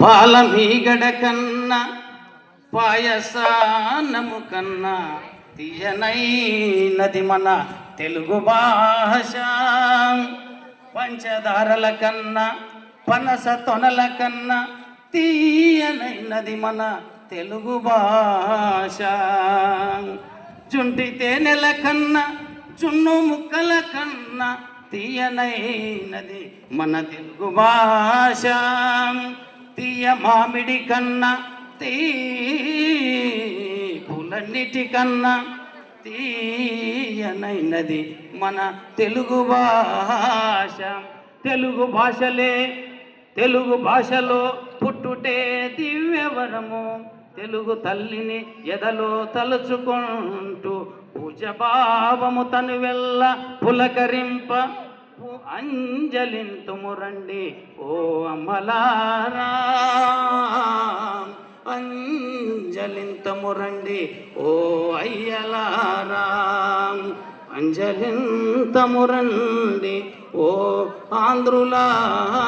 పాలమీగడ కన్నా పాయసానము కన్నా తీయనైనది మన తెలుగు భాష. పంచదారల కన్నా పనస తొనల కన్నా తీయనైనది మన తెలుగు భాష. జుంటి తేనెల కన్నా జున్ను ముక్కల కన్నా తీయనైనది మన తెలుగు భాష. తీయ మామిడి కన్నా తీ కన్నా తీయనైనది మన తెలుగు భాష. తెలుగు భాషలే తెలుగు భాషలో పుట్టుటే దివ్యవరము. తెలుగు తల్లిని ఎదలో తలుచుకుంటూ పూజ భావము తను వెళ్ళ పులకరింప అంజలింతుము రండి ఓ అమలారా అంజలింతము రండి ఓ అయ్యలారా అంజలింతము రండి ఓ ఆంధ్రులారా